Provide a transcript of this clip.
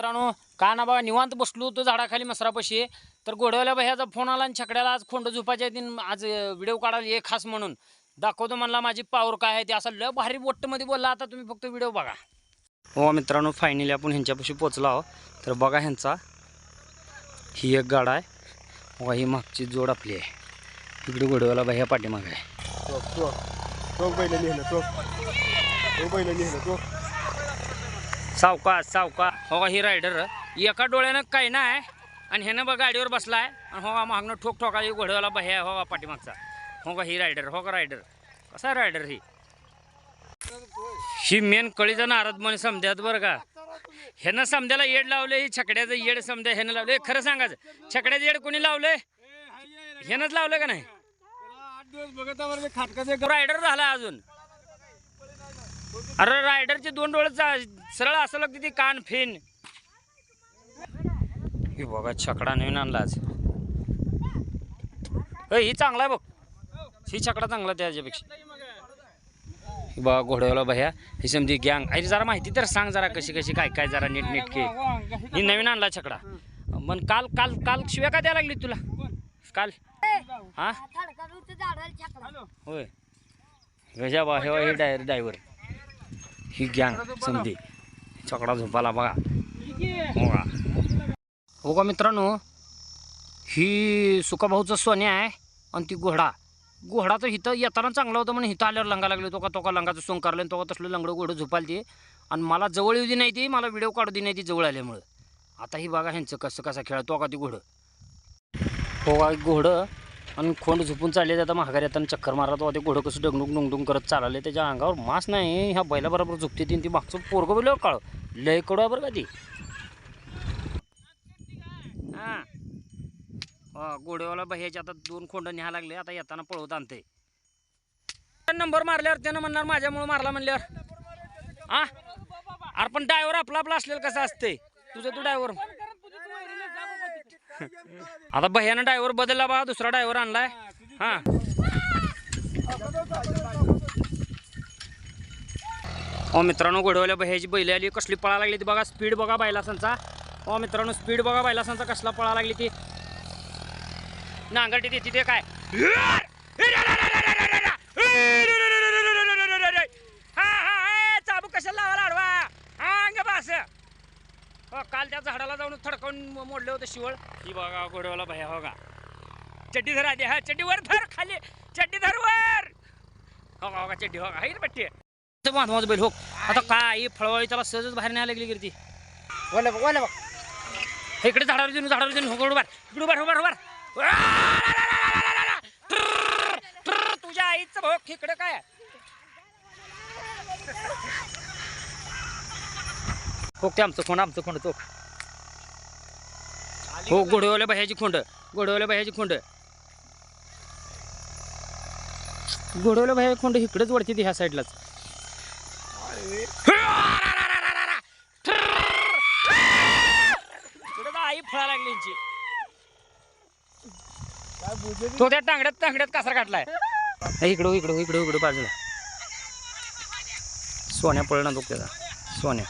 मित्रांनो का ना बाबा निवांत बसलो होतो झाडाखाली मसरापाशी. तर गोडवाल्या भैयाचा फोन आला आणि छकड्याला आज खोंड झोपायच्या दिन आज व्हिडिओ काढायला ये खास म्हणून. दाखवतो म्हणला माझी पावर काय आहे ते. असं लय भारी बोट्टमध्ये बोलला. आता तुम्ही फक्त व्हिडिओ बघा. हो मित्रांनो फायनली आपण ह्यांच्यापाशी पोचलो आहो तर बघा ह्यांचा. ही एक गाडा आहे. व ही मागची जोड आपली आहे. इकडे गोडवाला भैया पाठीमागे आहे. सावका सावका हो का ही रायडर एका डोळ्यानं काही नाही आणि ह्यानं बघा गाडीवर बसलाय आणि हो का मागनं ठोक ठोका घोड्याला बह्या हो का पाठीमागचा. हो का ही रायडर हो का रायडर कसा रायडर ही? ही मेन कळीचा नारद म्हणे समध्यात बरं का. ह्यानं समध्याला येड लावले ही छकड्याचं येड समध्या ह्यानं लावले खरं सांगायचं छकड्याचं येड कोणी लावलंय? ह्यानंच लावलं का नाही? खाटकाचे रायडर झाला अजून. अरे रायडरचे दोन डोळे सरळ असं लागते ती कान फेन. हे बघा छकडा नवीन आणला आज. ही चांगला आहे बघ. ही छकडा चांगला त्याच्यापेक्षा. हे बघा घोड्याला भैया ही समजी गँग. अरे जरा माहिती तर सांग जरा कशी कशी काय काय जरा नीट नीटके ही नवीन आणला छकडा. मग काल काल काल शिव्या का द्यायला लागली तुला? काल? हा? होय. गजा बा हे हे ड्रायव्हर. ही गँग समधी चकडा झोपाला बघा. हो का हो का मित्रांनो? ही सुकाभाऊचं सोन्या आहे आणि ती घोडा. घोडाचं हिथं येताना चांगलं होतं म्हणून हिथं आल्यावर लंगा लागले. तो का तो का लंगाचं सोंग करलं आणि तो का तसलं लंगडं घोडं झोपाल ते आणि मला जवळ येऊ दे नाही ती मला व्हिडिओ काढू दे नाही ती जवळ आल्यामुळं. आता ही बघा ह्यांचं कसं कसा खेळ तो का ती घोडं. हो का घोडं आणि खोंड झोपून चालले आता महागारी येताना चक्कर मारत होते घोडं कसं डगडुग डुंगडुंग करत चालले. त्याच्या अंगावर मास नाही. ह्या बैलाबरोबर झोपते ती ती मागचं पोरगं बोलव काळ. लय कडू आहे बरं का ती? हां. हा घोडेवाला बाह्याचे आता दोन खोंड न्याय लागले आता येताना पळवत आणते नंबर मारल्यावर त्यानं म्हणणार माझ्यामुळे मारला म्हणल्यावर. हा? अरे पण ड्रायव्हर आपला आपला असलेलं कसं असते तुझं तू ड्रायव्हर. आता भैयानं ड्रायव्हर बदलला बा दुसरा ड्रायव्हर आणलाय. हा. हो मित्रांनो घोडवल्या भैयाची बैल आली. कसली पळा लागली ती बघा. स्पीड बघा बैलासांचा ओ मित्रांनो स्पीड बघा बैलासांचा कसला पळा लागली ती. नांगरटी देते ते काय? हा हा चाबू कशाला लावा लाडवा हा अंग बास. हो काल त्या झाडाला जाऊन थडकावून मोडलं होतं शिवळ. ही बघा घोडवला भया हो बघा चड्डी धर आधी. हा चड्डी वर धर खाली. चड्डी धर वर. हो का हो का चड्डी हो का? हाय पट्टी पट्टी ते माझं माझं बैल हो. आता काय फळवाळी त्याला सहजच बाहेर न्यायला लागली गिरती. वाला बघ वाला बघ. इकडे झाडावर देऊन झाडावर देऊन हो उभार इकडे उभार उभार उभार तुझ्या आईचं भाऊ इकडे काय हो ते आमचं खोंड आमचं खोंड तो हो घोडवल्या बाह्याची खोंड घोडवल्या बाह्याची खोंड. घोडवल्या बाह्या खोंड इकडेच वरती ती ह्या साईडलाच. आई फळा लागली तो त्या टांगड्यात टांगड्यात कासर काढलाय. इकडं इकडं इकडं इकडं बाजूला. सोन्या पळणार तो त्याचा सोन्या.